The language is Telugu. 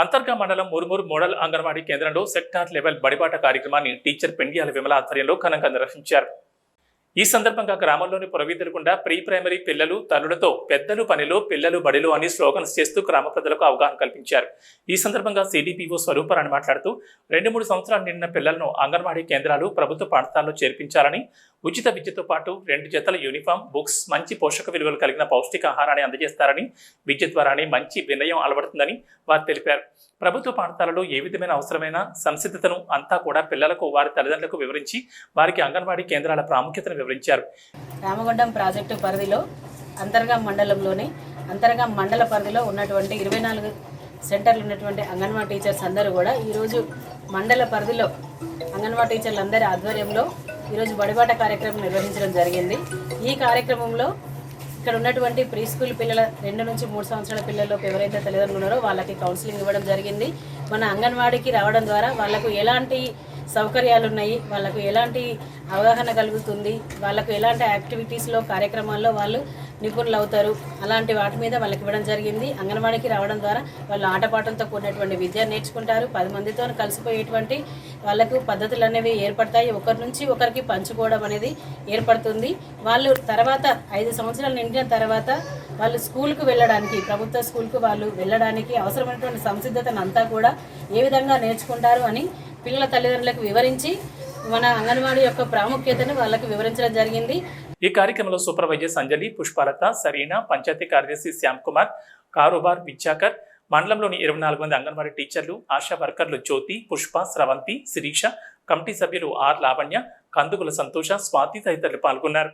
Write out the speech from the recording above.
అంతర్గా మండలం మురుమూరు మోడల్ అంగన్వాడీ కేంద్రంలో సెక్టార్ లెవెల్ బడిబాట కార్యక్రమాన్ని టీచర్ పెండియాల విమల ఆధ్వర్యంలో ఘనంగా నిర్వహించారు. ఈ సందర్భంగా గ్రామంలోని పురవీధులకుండా ప్రీ ప్రైమరీ పిల్లలు తల్లులతో పెద్దలు పనిలో పిల్లలు బడిలో అని స్లోగన్స్ చేస్తూ గ్రామ ప్రజలకు అవగాహన కల్పించారు. ఈ సందర్భంగా సిడిపిఓ స్వరూపరాణి మాట్లాడుతూ రెండు మూడు సంవత్సరాలు నిండిన పిల్లలను అంగన్వాడీ కేంద్రాలు ప్రభుత్వ పాఠశాలలో చేర్పించాలని ఉచిత విద్యతో పాటు రెండు జతల యూనిఫామ్ బుక్స్ మంచి పోషక విలువలు కలిగిన పౌష్టికాహారాన్ని అందజేస్తారని విద్య ద్వారానే మంచి వినయం అలవడుతుందని వారు తెలిపారు. ప్రభుత్వ పాఠశాలలో ఏ విధమైన అవసరమైన సంసిద్ధతను అంతా కూడా పిల్లలకు వారి తల్లిదండ్రులకు వివరించి వారికి అంగన్వాడీ కేంద్రాల ప్రాముఖ్యతను వివరించారు. రామగుండం ప్రాజెక్టు పరిధిలో అంతర్గా మండలంలోని అంతర్గా మండల పరిధిలో ఉన్నటువంటి ఇరవై నాలుగు సెంటర్లు ఉన్నటువంటి అంగన్వాడీ టీచర్స్ అందరూ కూడా ఈరోజు మండల పరిధిలో అంగన్వాడీ టీచర్లు అందరి ఆధ్వర్యంలో ఈరోజు బడిబాట కార్యక్రమం నిర్వహించడం జరిగింది. ఈ కార్యక్రమంలో ఇక్కడ ఉన్నటువంటి ప్రీ స్కూల్ పిల్లల రెండు నుంచి మూడు సంవత్సరాల పిల్లలకు ఎవరైతే తల్లిదండ్రులు ఉన్నారో వాళ్ళకి కౌన్సిలింగ్ ఇవ్వడం జరిగింది. మన అంగన్వాడీకి రావడం ద్వారా వాళ్ళకు ఎలాంటి సౌకర్యాలు ఉన్నాయి వాళ్ళకు ఎలాంటి అవగాహన కలుగుతుంది? వాళ్ళకు ఎలాంటి యాక్టివిటీస్లో కార్యక్రమాల్లో వాళ్ళు నిపుణులు అవుతారు అలాంటి వాటి మీద వాళ్ళకి ఇవ్వడం జరిగింది. అంగన్వాడీకి రావడం ద్వారా వాళ్ళు ఆటపాటలతో కూడినటువంటి విద్య నేర్చుకుంటారు. పది మందితో కలిసిపోయేటువంటి వాళ్ళకు పద్ధతులు అనేవి ఏర్పడతాయి. ఒకరి నుంచి ఒకరికి పంచుకోవడం అనేది ఏర్పడుతుంది. వాళ్ళు తర్వాత ఐదు సంవత్సరాలు నిండిన తర్వాత వాళ్ళు స్కూల్కు వెళ్ళడానికి ప్రభుత్వ స్కూల్కు వాళ్ళు వెళ్ళడానికి అవసరమైనటువంటి సంసిద్ధతను అంతా కూడా ఏ విధంగా నేర్చుకుంటారు అని పిల్లల తల్లిదండ్రులకు వివరించి మన అంగన్వాడీ యొక్క ప్రాముఖ్యతను వాళ్ళకు వివరించడం జరిగింది. ఈ కార్యక్రమంలో సూపర్వైజర్స్ అంజలి పుష్పాలత సరీనా పంచాయతీ కార్యదర్శి శ్యామ్ కుమార్ కారోబార్ విద్యాకర్ మండలంలోని ఇరవై నాలుగు మంది అంగన్వాడీ టీచర్లు ఆశా వర్కర్లు జ్యోతి పుష్ప స్రవంతి శిరీష కమిటీ సభ్యులు ఆర్ లావణ్య కందుకుల సంతోష స్వాతి తదితరులు పాల్గొన్నారు.